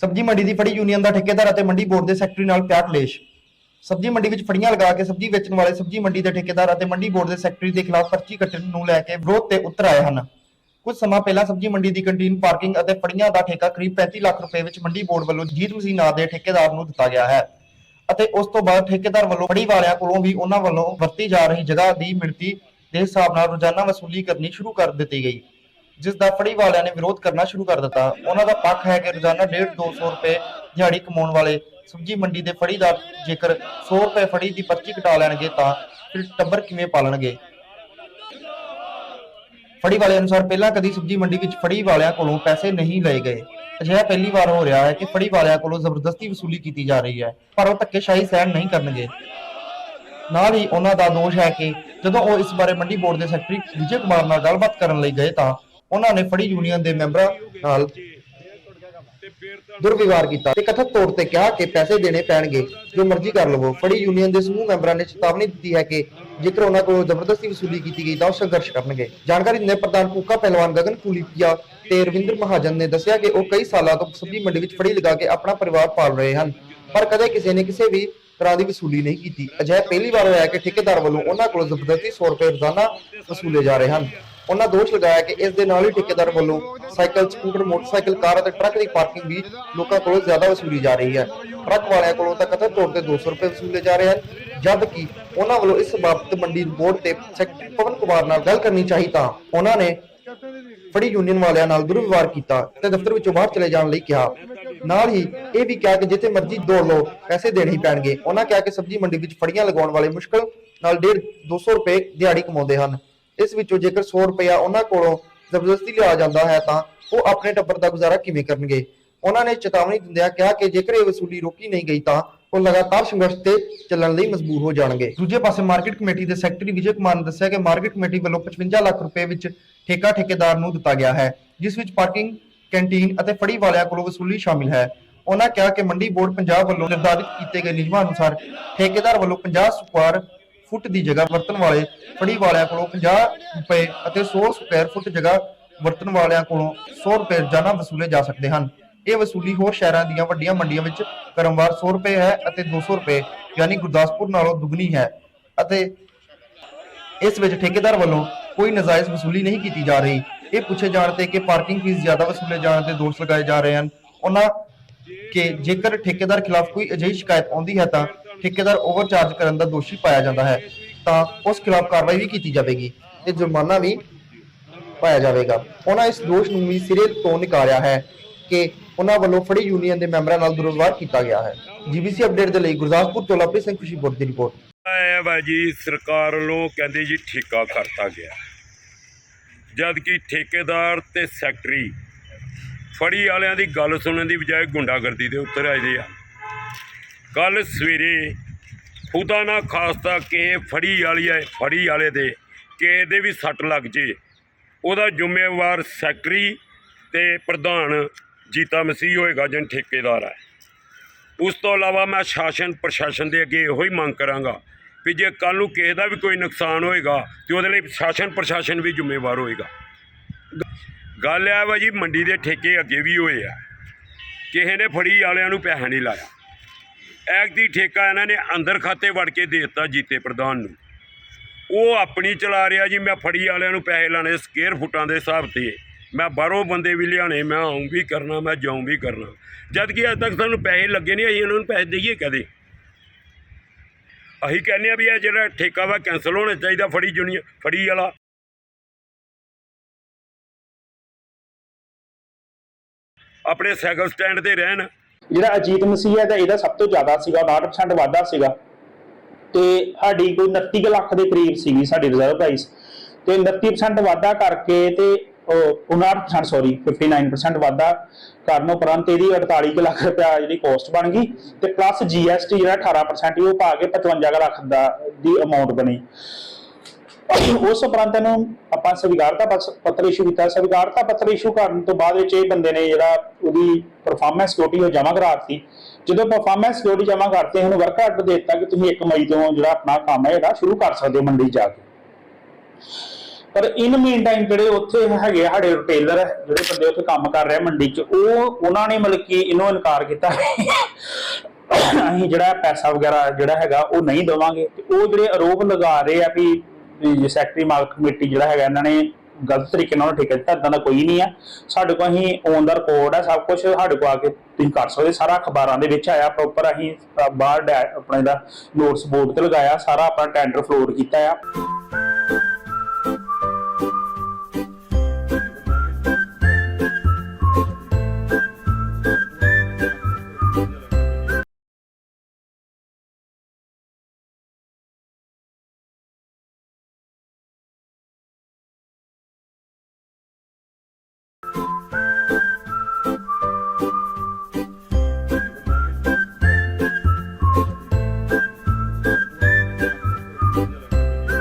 ਸਬਜ਼ੀ ਮੰਡੀ ਦੀ ਫੜੀ ਯੂਨੀਅਨ ਦਾ ਠੇਕੇਦਾਰ ਅਤੇ ਮੰਡੀ ਬੋਰਡ ਦੇ ਸੈਕਟਰੀ ਨਾਲ ਪਿਆ ਕਲੇਸ਼। ਸਬਜ਼ੀ ਮੰਡੀ ਵਿੱਚ ਫੜੀਆਂ ਲਗਾ ਕੇ ਸਬਜ਼ੀ ਵੇਚਣ ਵਾਲੇ ਸਬਜ਼ੀ ਮੰਡੀ ਦੇ ਠੇਕੇਦਾਰ ਅਤੇ ਮੰਡੀ ਬੋਰਡ ਦੇ ਸੈਕਟਰੀ ਦੇ ਖਿਲਾਫ ਪਰਚੀ ਕੱਟਣ ਨੂੰ ਲੈ ਕੇ ਵਿਰੋਧ ਤੇ ਉਤਰ ਆਏ ਹਨ। ਕੁਝ ਸਮਾਂ ਪਹਿਲਾਂ ਸਬਜ਼ੀ ਮੰਡੀ ਦੀ ਕੰਟੀਨ ਪਾਰਕਿੰਗ ਅਤੇ ਫੜੀਆਂ ਦਾ ਠੇਕਾ ਕਰੀਬ 35 ਲੱਖ ਰੁਪਏ ਵਿੱਚ ਮੰਡੀ ਬੋਰਡ ਵੱਲੋਂ ਜੀਤ ਮਸੀਹ ਨਾਂ ਦੇ ਠੇਕੇਦਾਰ ਨੂੰ ਦਿੱਤਾ ਗਿਆ ਹੈ ਅਤੇ ਉਸ ਤੋਂ ਬਾਅਦ ਠੇਕੇਦਾਰ ਵੱਲੋਂ ਫੜੀ ਵਾਲਿਆਂ ਕੋਲੋਂ ਵੀ ਉਹਨਾਂ ਵੱਲੋਂ ਵਰਤੀ ਜਾ ਰਹੀ ਜਗ੍ਹਾ ਦੀ ਮਿਣਤੀ ਦੇ ਹਿਸਾਬ ਨਾਲ ਰੋਜ਼ਾਨਾ ਵਸੂਲੀ ਕਰਨੀ ਸ਼ੁਰੂ ਕਰ ਦਿੱਤੀ ਗਈ। ਜਿਸ ਦਾ ਫੜੀ ਵਾਲਿਆਂ ਨੇ ਵਿਰੋਧ ਕਰਨਾ ਸ਼ੁਰੂ ਕਰ ਦਿੱਤਾ। ਉਹਨਾਂ ਦਾ ਪੱਖ ਹੈ ਕਿ ਰੋਜ਼ਾਨਾ 1.5 200 ਰੁਪਏ ਦਿਹਾੜੀ ਕਮਾਉਣ ਵਾਲੇ ਸਬਜ਼ੀ ਮੰਡੀ ਦੇ ਫੜੀਦਾਰ ਜੇਕਰ 100 ਰੁਪਏ ਫੜੀ ਦੀ ਪਰਚੀ ਕਟਾ ਲੈਣਗੇ ਤਾਂ ਫਿਰ ਟੱਬਰ ਕਿਵੇਂ ਪਾਲਣਗੇ? ਫੜੀ ਵਾਲੇ ਅਨੁਸਾਰ ਪਹਿਲਾਂ ਕਦੀ ਸਬਜ਼ੀ ਮੰਡੀ ਵਿੱਚ ਫੜੀ ਵਾਲਿਆਂ ਕੋਲੋਂ ਪੈਸੇ ਨਹੀਂ ਲਏ ਗਏ। ਅਜਿਹਾ ਪਹਿਲੀ ਵਾਰ ਹੋ ਰਿਹਾ ਹੈ ਕਿ ਫੜੀ ਵਾਲਿਆਂ ਕੋਲੋਂ ਜ਼ਬਰਦਸਤੀ ਵਸੂਲੀ ਕੀਤੀ ਜਾ ਰਹੀ ਹੈ, ਪਰ ਉਹ ਧੱਕੇਸ਼ਾਹੀ ਸਹਿਣ ਨਹੀਂ ਕਰਨਗੇ। ਨਾਲ ਹੀ ਉਹਨਾਂ ਦਾ ਦੋਸ਼ ਹੈ ਕਿ ਜਦੋਂ ਉਹ ਇਸ ਬਾਰੇ ਮੰਡੀ ਬੋਰਡ ਦੇ ਸੈਕਟਰੀ ਵਿਜੇ ਕੁਮਾਰ ਨਾਲ ਗੱਲਬਾਤ ਕਰਨ ਲਈ ਗਏ ਤਾਂ ਉਹਨਾਂ ਨੇ ਫੜੀ ਯੂਨੀਅਨ ਦੇ ਮੈਂਬਰਾਂ ਨਾਲ ਦੁਰਵਿਵਹਾਰ ਕੀਤਾ ਤੇ ਕਥਿਤ ਤੌਰ ਤੇ ਕਿਹਾ ਕਿ ਪੈਸੇ ਦੇਣੇ ਪੈਣਗੇ, ਜੋ ਮਰਜ਼ੀ ਕਰ ਲਵੋ। ਫੜੀ ਯੂਨੀਅਨ ਦੇ ਸਮੂਹ ਮੈਂਬਰਾਂ ਨੇ ਚੇਤਾਵਨੀ ਦਿੱਤੀ ਹੈ ਕਿ ਜੇਕਰ ਉਹਨਾਂ ਕੋਲੋਂ ਜ਼ਬਰਦਸਤੀ ਵਸੂਲੀ ਕੀਤੀ ਗਈ ਤਾਂ ਉਹ ਸੰਘਰਸ਼ ਕਰਨਗੇ। ਜਾਣਕਾਰੀ ਦਿੰਦੇ ਪ੍ਰਧਾਨ ਕੂਕਾ ਪਹਿਲਵਾਨ ਗਗਨ ਕੁਲੀਪੀਆ ਤੇ ਰਵਿੰਦਰ ਮਹਾਜਨ ਨੇ ਦੱਸਿਆ ਕਿ ਉਹ ਕਈ ਸਾਲਾਂ ਤੋਂ ਸਬਜ਼ੀ ਮੰਡੀ ਵਿੱਚ ਫੜੀ ਲਗਾ ਕੇ ਆਪਣਾ ਪਰਿਵਾਰ ਪਾਲ ਰਹੇ ਹਨ, ਪਰ ਕਦੇ ਕਿਸੇ ਨੇ ਕਿਸੇ ਵੀ ਤਰ੍ਹਾਂ ਦੀ ਵਸੂਲੀ ਨਹੀਂ ਕੀਤੀ। ਅਜਿਹਾ ਪਹਿਲੀ ਵਾਰ ਹੋਇਆ ਕਿ ਠੇਕੇਦਾਰ ਵੱਲੋਂ ਉਹਨਾਂ ਕੋਲੋਂ ਜ਼ਬਰਦਸਤੀ 100 ਰੁਪਏ ਰੋਜ਼ਾਨਾ ਵਸੂਲੇ ਜਾ ਰਹੇ ਹਨ। ਉਹਨਾਂ ਦੋਸ਼ ਲਗਾਇਆ ਕਿ ਇਸ ਦੇ ਨਾਲ ਹੀ ਠੇਕੇਦਾਰ ਵੱਲੋਂ ਸਾਈਕਲ, ਸਕੂਟਰ, ਮੋਟਰਸਾਈਕਲ, ਕਾਰ ਅਤੇ ਟਰੱਕ ਦੀ ਪਾਰਕਿੰਗ ਵੀ ਲੋਕਾਂ ਕੋਲੋਂ ਜ਼ਿਆਦਾ ਵਸੂਲੀ ਜਾ ਰਹੀ ਹੈ। ਟਰੱਕ ਵਾਲਿਆਂ ਕੋਲੋਂ ਤਾਂ ਕਥਿਤ ਤੌਰ ਤੇ 200 ਰੁਪਏ ਵਸੂਲੇ ਜਾ ਰਹੇ ਹਨ, ਜਦ ਕਿ ਉਹਨਾਂ ਵੱਲੋਂ ਇਸ ਬਾਬਤ ਮੰਡੀ ਬੋਰਡ ਤੇ ਸੈਕਟਰੀ ਪਵਨ ਕੁਮਾਰ ਨਾਲ ਗੱਲ ਕਰਨੀ ਚਾਹੀ ਤਾਂ ਉਹਨਾਂ ਨੇ ਫੜੀ ਯੂਨੀਅਨ ਵਾਲਿਆਂ ਨਾਲ ਦੁਰਵਿਵਹਾਰ ਕੀਤਾ ਤੇ ਦਫ਼ਤਰ ਵਿੱਚੋਂ ਬਾਹਰ ਚਲੇ ਜਾਣ ਲਈ ਕਿਹਾ। ਨਾਲ ਹੀ ਇਹ ਵੀ ਕਿਹਾ ਕਿ ਜਿੱਥੇ ਮਰਜ਼ੀ ਦੌੜ ਲਓ, ਪੈਸੇ ਦੇਣੇ ਹੀ ਪੈਣਗੇ। ਉਹਨਾਂ ਕਿਹਾ ਕਿ ਸਬਜ਼ੀ ਮੰਡੀ ਵਿੱਚ ਫੜੀਆਂ ਲਗਾਉਣ ਵਾਲੇ ਮੁਸ਼ਕਲ ਨਾਲ 1.5 200 ਰੁਪਏ ਦਿਹਾੜੀ ਕਮਾਉਂਦੇ ਹਨ। ਇਸ ਵਿੱਚੋਂ ਜੇਕਰ 100 ਰੁਪਇਆ ਉਹਨਾਂ ਕੋਲੋਂ ਜ਼ਬਰਦਸਤੀ ਲਿਆ ਜਾਂਦਾ ਹੈ ਤਾਂ ਉਹ ਆਪਣੇ ਟੱਬਰ ਦਾ ਗੁਜ਼ਾਰਾ ਕਿਵੇਂ ਕਰਨਗੇ? ਉਹਨਾਂ ਨੇ ਚੇਤਾਵਨੀ ਦਿੰਦਿਆਂ ਕਿਹਾ ਕਿ ਜੇਕਰ ਇਹ ਵਸੂਲੀ ਰੋਕੀ ਨਹੀਂ ਗਈ ਤਾਂ ਉਹ ਲਗਾਤਾਰ ਸੰਘਰਸ਼ ਤੇ ਚੱਲਣ ਲਈ ਮਜਬੂਰ ਹੋ ਜਾਣਗੇ। ਦੂਜੇ ਪਾਸੇ ਮਾਰਕੀਟ ਕਮੇਟੀ ਦੇ ਸੈਕਟਰੀ ਵਿਜੇ ਕੁਮਾਰ ਨੇ ਦੱਸਿਆ ਕਿ ਮਾਰਕੀਟ ਕਮੇਟੀ ਵੱਲੋਂ 55 ਲੱਖ ਰੁਪਏ ਵਿੱਚ ਠੇਕਾ ਠੇਕੇਦਾਰ ਨੂੰ ਦਿੱਤਾ ਗਿਆ ਹੈ, ਜਿਸ ਵਿੱਚ ਪਾਰਕਿੰਗ, ਕੈਂਟੀਨ ਅਤੇ ਫੜੀ ਵਾਲਿਆਂ ਕੋਲੋਂ ਵਸੂਲੀ ਸ਼ਾਮਿਲ ਹੈ। ਉਹਨਾਂ ਕਿਹਾ ਕਿ ਮੰਡੀ ਬੋਰਡ ਪੰਜਾਬ ਵੱਲੋਂ ਨਿਰਧਾਰਿਤ ਕੀਤੇ ਗਏ ਨਿਯਮਾਂ ਅਨੁਸਾਰ ਠੇਕੇਦਾਰ ਵੱਲੋਂ 50 ਸਕੁਆਰ ਫੁੱਟ ਦੀ ਜਗ੍ਹਾ ਵਰਤਣ ਵਾਲੇ ਫੜੀ ਵਾਲਿਆਂ ਕੋਲੋਂ 50 ਰੁਪਏ ਅਤੇ 100 ਸਕੁਆਇਰ ਫੁੱਟ ਜਗ੍ਹਾ ਵਰਤਣ ਵਾਲਿਆਂ ਕੋਲੋਂ 100 ਰੁਪਏ ਰੋਜ਼ਾਨਾ ਵਸੂਲੇ ਜਾ ਸਕਦੇ ਹਨ। ਇਹ ਵਸੂਲੀ ਹੋਰ ਸ਼ਹਿਰਾਂ ਦੀਆਂ ਵੱਡੀਆਂ ਮੰਡੀਆਂ ਵਿੱਚ ਕਰਮਵਾਰ 100 ਰੁਪਏ ਹੈ ਅਤੇ 200 ਰੁਪਏ ਯਾਨੀ ਗੁਰਦਾਸਪੁਰ ਨਾਲੋਂ ਦੁੱਗਣੀ ਹੈ ਅਤੇ ਇਸ ਵਿੱਚ ਠੇਕੇਦਾਰ ਵੱਲੋਂ ਕੋਈ ਨਜਾਇਜ਼ ਵਸੂਲੀ ਨਹੀਂ ਕੀਤੀ ਜਾ ਰਹੀ। ਇਹ ਪੁੱਛੇ ਜਾਣ ਤੇ ਕਿ ਪਾਰਕਿੰਗ ਫੀਸ ਜ਼ਿਆਦਾ ਵਸੂਲੇ ਜਾਣ ਤੇ ਦੋਸ਼ ਲਗਾਏ ਜਾ ਰਹੇ ਹਨ। ਉਹਨਾਂ ਕਿ ਜੇਕਰ ਠੇਕੇਦਾਰ ਖਿਲਾਫ ਕੋਈ ਅਜਿਹੀ ਸ਼ਿਕਾਇਤ ਆਉਂਦੀ ਹੈ ਤਾਂ ਠੇਕੇਦਾਰ ਓਵਰਚਾਰਜ ਕਰਨ ਦਾ ਦੋਸ਼ੀ ਪਾਇਆ ਜਾਂਦਾ ਹੈ, ਤਾਂ ਉਸ ਖਿਲਾਫ ਕਾਰਵਾਈ ਵੀ ਕੀਤੀ ਜਾਵੇਗੀ ਤੇ ਜੁਰਮਾਨਾ ਵੀ ਪਾਇਆ ਜਾਵੇਗਾ। ਉਹਨਾਂ ਇਸ ਦੋਸ਼ ਨੂੰ ਵੀ ਸਿਰੇ ਤੋਂ ਨਿਕਾਲਿਆ ਹੈ ਕਿ ਉਹਨਾਂ ਵੱਲੋਂ ਫੜੀ ਯੂਨੀਅਨ ਦੇ ਮੈਂਬਰਾਂ ਨਾਲ ਦੁਰਵਿਵਹਾਰ ਕੀਤਾ ਗਿਆ ਹੈ। ਜੀਬੀਸੀ ਅਪਡੇਟ ਦੇ ਲਈ ਗੁਰਦਾਸਪੁਰ ਤੋਂ ਲਵਪ੍ਰੀਤ ਸਿੰਘ ਖੁਸ਼ੀਪੁਰ ਦੀ ਰਿਪੋਰਟ। ਆਇਆ ਵਾ ਸਰਕਾਰ ਵੱਲੋਂ ਕਹਿੰਦੇ ਜੀ ਠੇਕਾ ਕਰਤਾ ਗਿਆ। ਜਦ ਕਿ ਠੇਕੇਦਾਰ ਤੇ ਸੈਕਟਰੀ ਫੜੀ ਵਾਲਿਆਂ ਦੀ ਗੱਲ ਸੁਣਨ ਦੀ ਬਜਾਏ ਗੁੰਡਾਗਰਦੀ ਦੇ ਉੱਤਰ ਆਏ ਆ। ਕੱਲ ਸਵੇਰੇ ਖੁਦਾ ਨਾ ਖਾਸਤਾ ਕਿ ਫੜੀ ਵਾਲੀ ਹੈ ਫੜੀ ਵਾਲੇ ਦੇ ਕਿਸੇ ਦੇ ਵੀ ਸੱਟ ਲੱਗ ਜੇ। ਉਹਦਾ ਜ਼ਿੰਮੇਵਾਰ ਸੈਕਟਰੀ ਤੇ ਪ੍ਰਧਾਨ ਜੀਤਾ ਮਸੀਹ ਹੋਏਗਾ ਜਨ ਠੇਕੇਦਾਰ ਹੈ ਉਸ ਤੋਂ ਇਲਾਵਾ ਮੈਂ ਸ਼ਾਸਨ ਪ੍ਰਸ਼ਾਸਨ ਦੇ ਅੱਗੇ ਇਹੋ ਹੀ ਮੰਗ ਕਰਾਂਗਾ ਵੀ ਜੇ ਕੱਲ ਨੂੰ ਕਿਸੇ ਦਾ ਵੀ ਕੋਈ ਨੁਕਸਾਨ ਹੋਏਗਾ, ਤੇ ਉਹਦੇ ਲਈ ਸ਼ਾਸਨ ਪ੍ਰਸ਼ਾਸਨ ਵੀ ਜ਼ਿੰਮੇਵਾਰ ਹੋਏਗਾ। ਗੱਲ ਇਹ ਵਾ ਜੀ, ਮੰਡੀ ਦੇ ਠੇਕੇ ਅੱਗੇ ਵੀ ਹੋਏ ਆ। ਕਿਸੇ ਨੇ ਫੜੀ ਵਾਲਿਆਂ ਨੂੰ ਪੈਸਾ ਨਹੀਂ ਲਾਇਆ। ਐਕ ਦੀ ਠੇਕਾ ਇਹਨਾਂ ਨੇ ਅੰਦਰ ਖਾਤੇ ਵੜ ਕੇ ਦੇ ਦਿੱਤਾ ਜੀਤੇ ਪ੍ਰਧਾਨ ਨੂੰ। ਉਹ ਆਪਣੀ ਚਲਾ ਰਿਹਾ ਜੀ, ਮੈਂ ਫੜੀ ਵਾਲਿਆਂ ਨੂੰ ਪੈਸੇ ਲਾਣੇ ਸਕੇਅਰ ਫੁੱਟਾਂ ਦੇ ਹਿਸਾਬ ਤੇ। ਮੈਂ ਬਾਹਰੋਂ ਬੰਦੇ ਵੀ ਲਿਆਣੇ ਮੈਂ ਆਉਂ ਵੀ ਕਰਨਾ, ਮੈਂ ਜਾਉਂ ਵੀ ਕਰਨਾ। ਜਦ ਕਿ ਅਜੇ ਤੱਕ ਸਾਨੂੰ ਪੈਸੇ ਲੱਗੇ ਨਹੀਂ, ਅਸੀਂ ਉਹਨਾਂ ਨੂੰ ਪੈਸੇ ਦਈਏ ਕਦੇ। ਅਸੀਂ ਕਹਿੰਦੇ ਆ ਵੀ ਇਹ ਜਿਹੜਾ ਠੇਕਾ ਵਾ ਕੈਂਸਲ ਹੋਣਾ ਚਾਹੀਦਾ, ਫੜੀ ਜੁਨੀ ਫੜੀ ਵਾਲਾ। ਆਪਣੇ ਸਾਈਕਲ ਸਟੈਂਡ ਤੇ ਰਹਿਣ। ਜਿਹੜਾ ਅਜੀਤ ਮਸੀਹ ਹੈ ਤਾਂ ਇਹਦਾ ਸਭ ਤੋਂ ਜ਼ਿਆਦਾ ਸੀਗਾ 62% ਵਾਧਾ ਸੀਗਾ। ਤੇ ਸਾਡੀ ਕੋਈ 29 ਲੱਖ ਦੇ ਕਰੀਬ ਸੀਗੀ ਸਾਡੀ ਰਿਜ਼ਰਵ ਪ੍ਰਾਈਸ ਤੇ 29% ਵਾਧਾ ਕਰਕੇ ਤੇ ਉਹ 59% ਸੌਰੀ 59% ਵਾਧਾ ਕਰਨ ਉਪਰੰਤ ਇਹਦੀ 48 ਲੱਖ ਰੁਪਇਆ ਜਿਹੜੀ ਕੋਸਟ ਬਣ ਗਈ ਤੇ ਪਲੱਸ ਜੀਐਸਟੀ ਜਿਹੜਾ 18% ਉਹ ਪਾ ਕੇ 55 ਲੱਖ ਦਾ ਦੀ ਅਮਾਉਂਟ ਬਣੀ। ਉਸ ਉਪਰੰਤ ਇਹਨੂੰ ਆਪਾਂ ਸਵੀਕਾਰਤਾ ਪੱਤਰ ਇਸ਼ੂ ਕੀਤਾ। ਸਵੀਕਾਰਤਾ ਪੱਤਰ ਇਸ਼ੂ ਕਰਨ ਤੋਂ ਬਾਅਦ ਵਿੱਚ ਇਹ ਬੰਦੇ ਨੇ ਜਿਹੜਾ ਉਹਦੀ ਪਰਫਾਰਮੈਂਸ ਸਿਕਿਉਰਿਟੀ ਉਹ ਜਮ੍ਹਾਂ ਕਰਾਤੀ ਜਦੋਂ ਪਰਫਾਰਮੈਂਸ ਸਿਕਿਉਰਿਟੀ ਜਮ੍ਹਾਂ ਕਰਤੇ ਉਹਨੂੰ ਵਰਕ ਆਰਡਰ ਦੇ ਦਿੱਤਾ ਕਿ ਤੁਸੀਂ 1 ਮਈ ਤੋਂ ਜਿਹੜਾ ਆਪਣਾ ਕੰਮ ਹੈ ਇਹਦਾ ਸ਼ੁਰੂ ਕਰ ਸਕਦੇ ਹੋ ਮੰਡੀ ਜਾ ਕੇ। ਪਰ ਇਨ ਮੀਨ ਟਾਈਮ ਜਿਹੜੇ ਉੱਥੇ ਹੈਗੇ ਸਾਡੇ ਰਿਟੇਲਰ ਜਿਹੜੇ ਬੰਦੇ ਉੱਥੇ ਕੰਮ ਕਰ ਰਹੇ ਮੰਡੀ 'ਚ, ਉਹ, ਉਹਨਾਂ ਨੇ ਮਤਲਬ ਕਿ ਇਹਨੂੰ ਇਨਕਾਰ ਕੀਤਾ। ਅਸੀਂ ਜਿਹੜਾ ਪੈਸਾ ਵਗੈਰਾ ਜਿਹੜਾ ਹੈਗਾ ਉਹ ਨਹੀਂ ਦੇਵਾਂਗੇ। ਤੇ ਉਹ ਜਿਹੜੇ ਆਰੋਪ ਲਗਾ ਰਹੇ ਆ ਵੀ ਸੈਕਟਰੀ ਮਾਰਕ ਕਮੇਟੀ ਜਿਹੜਾ ਹੈਗਾ ਇਹਨਾਂ ਨੇ ਗਲਤ ਤਰੀਕੇ ਨਾਲ ਠੇਕਾ ਦਿੱਤਾ ਇਦਾਂ ਦਾ ਕੋਈ ਨਹੀਂ ਆ। ਸਾਡੇ ਕੋਲ ਅਸੀਂ ਔਨ ਦਾ ਰਿਕਾਰਡ ਆ, ਸਭ ਕੁਝ ਸਾਡੇ ਕੋਲ ਆ ਕੇ ਤੁਸੀਂ ਕਰ ਸਕਦੇ ਸਾਰਾ ਅਖਬਾਰਾਂ ਦੇ ਵਿੱਚ ਆਇਆ ਪ੍ਰੋਪਰ ਅਸੀਂ ਬਾਹਰ ਡੈ- ਆਪਣੇ ਦਾ ਨੋਟਸ ਬੋਰਡ ਤੇ ਲਗਾਇਆ, ਸਾਰਾ ਆਪਣਾ ਟੈਂਡਰ ਫਲੋਟ ਕੀਤਾ ਆ।